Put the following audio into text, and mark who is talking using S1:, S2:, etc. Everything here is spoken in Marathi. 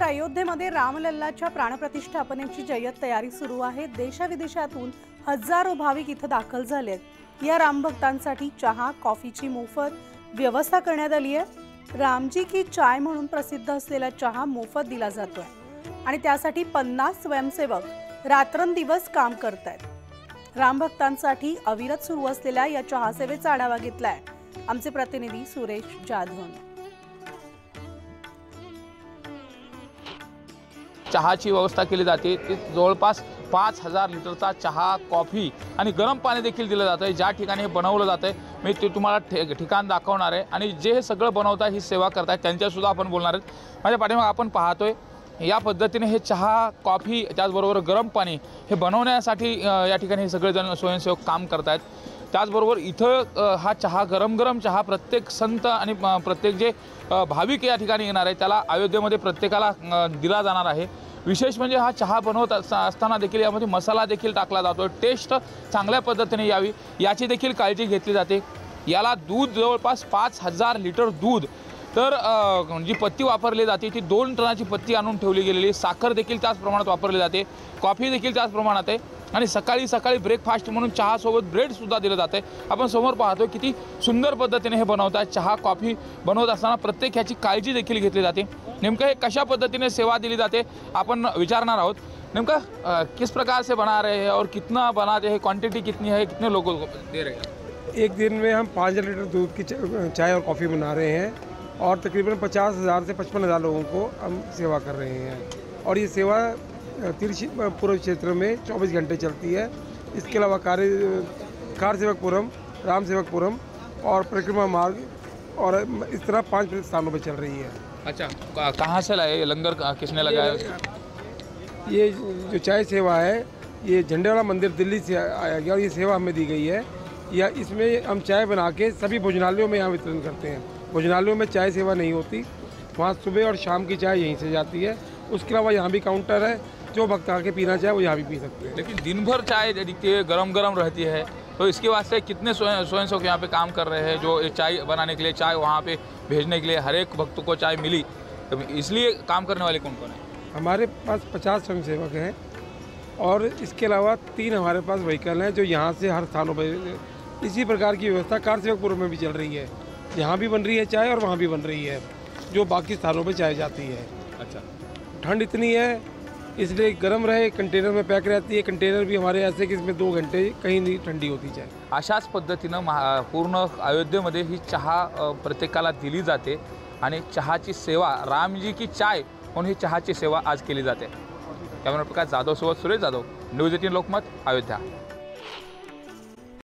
S1: तर अयोध्येमध्ये रामलल्लाच्या प्राणप्रतिष्ठापनेची जय्यत तयारी सुरू आहे. देशाविदेशातून हजारो भाविक इथं दाखल झालेत. या रामभक्तांसाठी चहा कॉफीची मोफत व्यवस्था करण्यात आली आहे. रामजी की चाय म्हणून प्रसिद्ध असलेला चहा मोफत दिला जातोय. आणि त्यासाठी पन्नास स्वयंसेवक रात्रंदिवस काम करत आहेत रामभक्तांसाठी अविरत सुरू असलेल्या या चहा सेवेचा आढावा घेतलाय. आमचे प्रतिनिधी सुरेश जाधव.
S2: चहाची व्यवस्था केली जाते. ते जवळपास पाच हजार लिटरचा चहा कॉफी आणि गरम पाणी देखील दिलं जातं. आहे ज्या ठिकाणी हे बनवलं जातं आहे मी ते तुम्हाला ठे ठिकाण दाखवणार आहे. आणि जे हे सगळं बनवतात ही सेवा करताय त्यांच्यासुद्धा आपण बोलणार आहेत. माझ्या पाठीमाग आपण पाहतोय या पद्धतीने हे चहा कॉफी त्याचबरोबर गरम पाणी हे बनवण्यासाठी या ठिकाणी हे सगळेजण स्वयंसेवक काम करतायत. त्याचबरोबर इथं हा चहा गरम गरम चहा प्रत्येक संत आणि प्रत्येक जे भाविक या ठिकाणी येणार आहे त्याला अयोध्येमध्ये प्रत्येकाला दिला जाणार आहे. विशेष म्हणजे हा चहा बनवत अस- असताना देखील यामध्ये मसाला देखील टाकला जातो टेस्ट चांगल्या पद्धतीने यावी. याची देखील काळजी घेतली जाते. याला दूध जवळपास पाच हजार लिटर दूध तर जी पत्ती वापरली जाते ती दोन टनाची पत्ती आणून ठेवली गेलेली साखर देखील त्याच प्रमाणात वापरली जाते. कॉफी देखील त्याच प्रमाणात आहे. आणि सकाळी सकाळी ब्रेकफास्ट म्हणून चहासोबत ब्रेडसुद्धा दिलं जातं आहे. आपण समोर पाहतो किती सुंदर पद्धतीने हे बनवतात चहा कॉफी बनवत असताना प्रत्येक ह्याची काळजी देखील घेतली जाते. नेमकं हे कशा पद्धतीने सेवा दिली जाते आपण विचारणार आहोत. नेमकं किस प्रकार से बना रहे हैं और कितना बनाते हैं क्वांटिटी कितनी है कितने लोगों को दे रहे हैं?
S3: एक दिन में हम पाँच लीटर दूध की चाय और कॉफ़ी बना रहे हैं। और तकरीबन पचास हज़ार से पचपन हज़ार लोगों को हम सेवा कर रहे हैं। और ये सेवा तिरछी पूर्व क्षेत्र में चौबीस घंटे चलती है। इसके अलावा कार्य कार सेवकपुरम राम सेवकपुरम और परिक्रमा मार्ग और इस तरह पाँच स्थानों पर चल रही है।
S2: अच्छा कहाँ से लाए ये लंगर किसने लगाया
S3: ये जो चाय सेवा है ये झंडेवाला मंदिर दिल्ली से आया गया और ये सेवा हमें दी गई है। या इसमें हम चाय बना के सभी भोजनालयों में यहाँ वितरण करते हैं। भोजनालयों में चाय सेवा नहीं होती। वहाँ सुबह और शाम की चाय यहीं से जाती है। उसके अलावा यहाँ भी काउंटर है। जो भक्त आके पीना चाहे वो यहाँ भी पी सकते हैं।
S2: लेकिन दिन भर चाय दिखती है गर्म गर्म रहती है। तो इसके वास्ते कितने स्वयं स्वयंसेवक यहाँ पे काम कर रहे हैं? जो चाय बनाने के लिए चाय वहाँ पे भेजने के लिए हर एक भक्त को चाय मिली तो इसलिए काम करने वाले कौन कौन है?
S3: हमारे पास पचास स्वयं सेवक हैं और इसके अलावा तीन हमारे पास व्हीकल हैं जो यहाँ से हर स्थानों पर इसी प्रकार की व्यवस्था कार सेवकपुर में भी चल रही है। यहाँ भी बन रही है चाय और वहाँ भी बन रही है जो बाकी स्थानों पर चाय जाती है।
S2: अच्छा।
S3: ठंड इतनी है इसलिए गर्म रहे कंटेनर में पैक रहती है कंटेनर भी हमारे ऐसे कि इसमें दो घंटे कहीं नहीं ठंडी होती चाय।
S2: अशाच पद्धतीनं महा पूर्ण अयोध्येमध्ये ही चहा प्रत्येकाला दिली जाते आणि चहाची सेवा रामजी की चाय म्हणून ही चहाची सेवा आज केली जाते. कॅमेरा प्रकाश जाधव सोबत सुरेश जाधव न्यूज एटीन लोकमत अयोध्या.